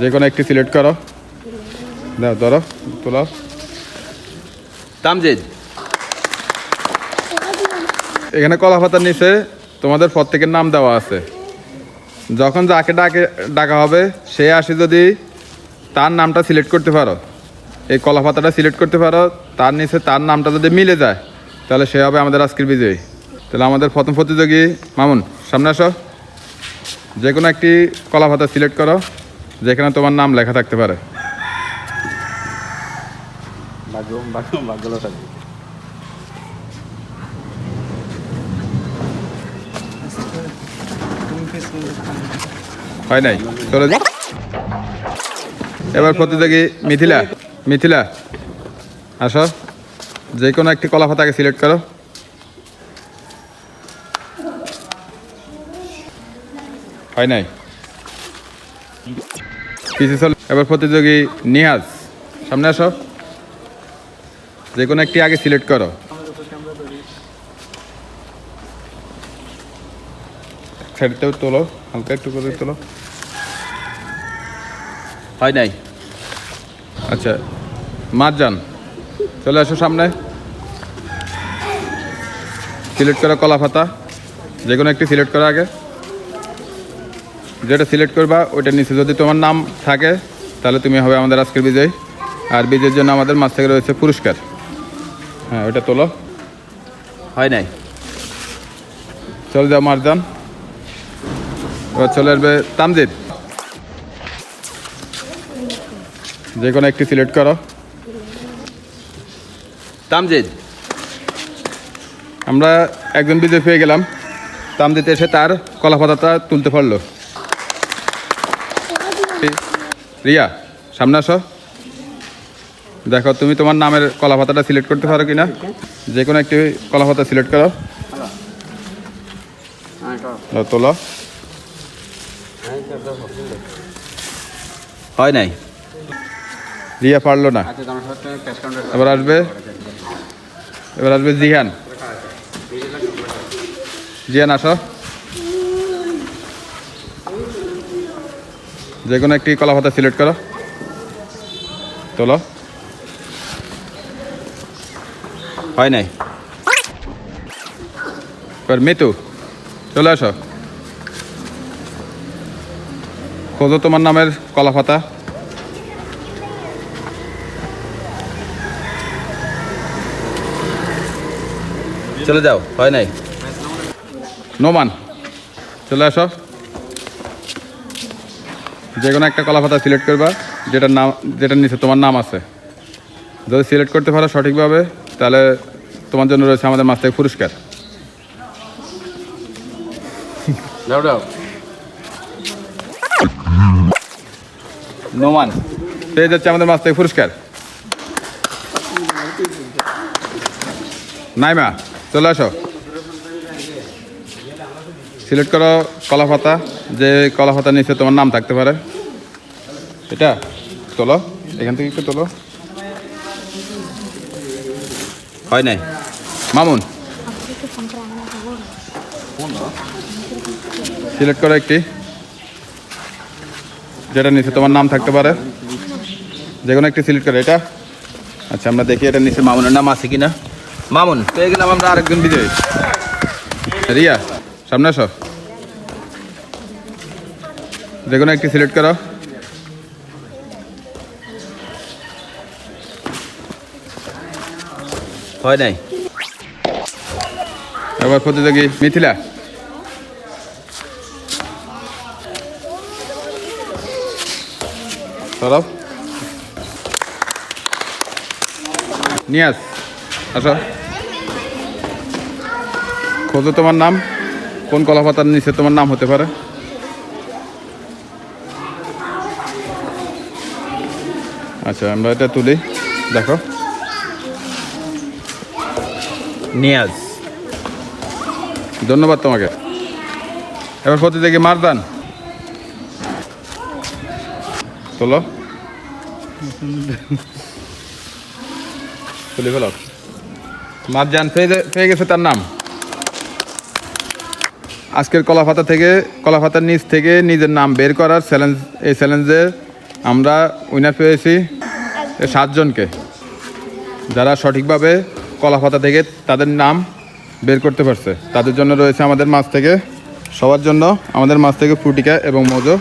যে কোনো একটি সিলেক্ট করো। দাও, ধরো তোলো তামজিদ। এখানে কলা পাতার নিচে তোমাদের প্রত্যেকের নাম দেওয়া আছে। যখন যাকে ডাকে, ডাকা হবে, সে আসে যদি তার নামটা সিলেক্ট করতে পারো। এই কলা পাতাটা সিলেক্ট করতে পারো, তার নিচে তার নামটা যদি মিলে যায়, তাহলে সে হবে আমাদের আজকের বিজয়ী। তাহলে আমাদের প্রথম প্রতিযোগী মামুন, সামনে আসো। যে কোনো একটি কলা পাতা সিলেক্ট করো। যেখানে তোমার নাম লেখা থাকতে পারে। হয় নাই? চলে এবার প্রতিযোগী মিথিলা মিথিলা আসো। যে কোনো একটি কলা পাতাকে সিলেক্ট করো। হয় নাই? এবার প্রতিযোগী নিহাজ, সামনে আসো। যে কোনো একটি আগে সিলেক্ট করো। সাইডটাও তোলো, হালকা একটু করে তোলো। হয় নাই? আচ্ছা মারজান চলে আসো সামনে। সিলেক্ট করো কলা পাতা যে কোনো একটি সিলেক্ট করো আগে। যেটা সিলেক্ট করবা ওইটার নিচে যদি তোমার নাম থাকে তাহলে তুমি হবে আমাদের আজকের বিজয়। আর বিজয়ের জন্য আমাদের মাছ থেকে রয়েছে পুরস্কার। হ্যাঁ ওইটা তোলো। হয় নাই। চলে যাও মারজান। এবার চলে আসবে তামজিদ যে কোনো একটি সিলেক্ট করো। তামজিদ আমরা একজন বিজয় পেয়ে গেলাম। তামজিদ এসে তার কলা পাতাটা তুলতে পারল। রিয়া সামনে আসো। দেখো তুমি তোমার নামের কলা পাতাটা সিলেক্ট করতে পারো কিনা? যে কোনো একটি কলা পাতা সিলেক্ট করো। দাও, তোলো। হয় নাই? রিয়া পারল না। এবার আসবে। এবার আসবে জিহান। জিহান আসো। যে কোনো একটি কলা পাতা সিলেক্ট করো। তোলো। হয় নাই? মিতু, চলে আসো। খোঁজো তোমার নামের কলা পাতা। চলে যাও, হয় নাই? নোমান, চলে আসো। যে কোনো একটা কলা পাতা সিলেক্ট করবা যেটার নাম যেটার নিচে তোমার নাম আছে। যদি সিলেক্ট করতে পারো সঠিকভাবে তাহলে তোমার জন্য রয়েছে আমাদের মাছ থেকে পুরস্কার। নোমান পেয়ে যাচ্ছে আমাদের মাছ থেকে পুরস্কার। নাইমা চলে আসো। সিলেক্ট করো কলা পাতা যে কলা পাতার নিচে তোমার নাম থাকতে পারে। এটা তোলো, এখান থেকে একটু তোলো। হয় নাই? মামুন? সিলেক্ট করো একটি যেটা নিচে তোমার নাম থাকতে পারে। যে কোনো একটি সিলেক্ট করো এটা। আচ্ছা আমরা দেখি এটা নিচে মামুনের নাম আছে কিনা। মামুন, পেয়ে গেলাম আমরা আরেকজন বিজয়ী। রিয়া? সামনে আসো যে কোনো একটি সিলেক্ট করো। হয় নাই? এবার প্রতিযোগী মিথিলা। সরব। নিয়াজ আসো। খোঁজো তোমার নাম। কোন কলা পাতার নিচে তোমার নাম হতে পারে? আচ্ছা আমরা এটা তুলি। দেখো। নিয়াজ। ধন্যবাদ তোমাকে। এবার প্রতিযোগী মারদান তোলো। তুলে ফেলো। মারজান পেয়ে পেয়ে গেছে তার নাম। আজকের কলাপাতা থেকে কলাপাতার নিচ থেকে নিজের নাম বের করার চ্যালেঞ্জ এই চ্যালেঞ্জে আমরা উইনার পেয়েছি সাতজনকে। যারা সঠিকভাবে কলাপাতা থেকে তাদের নাম বের করতে পারছে। তাদের জন্য রয়েছে আমাদের মাছ থেকে, সবার জন্য আমাদের মাছ থেকে ফুটিকা এবং মজো।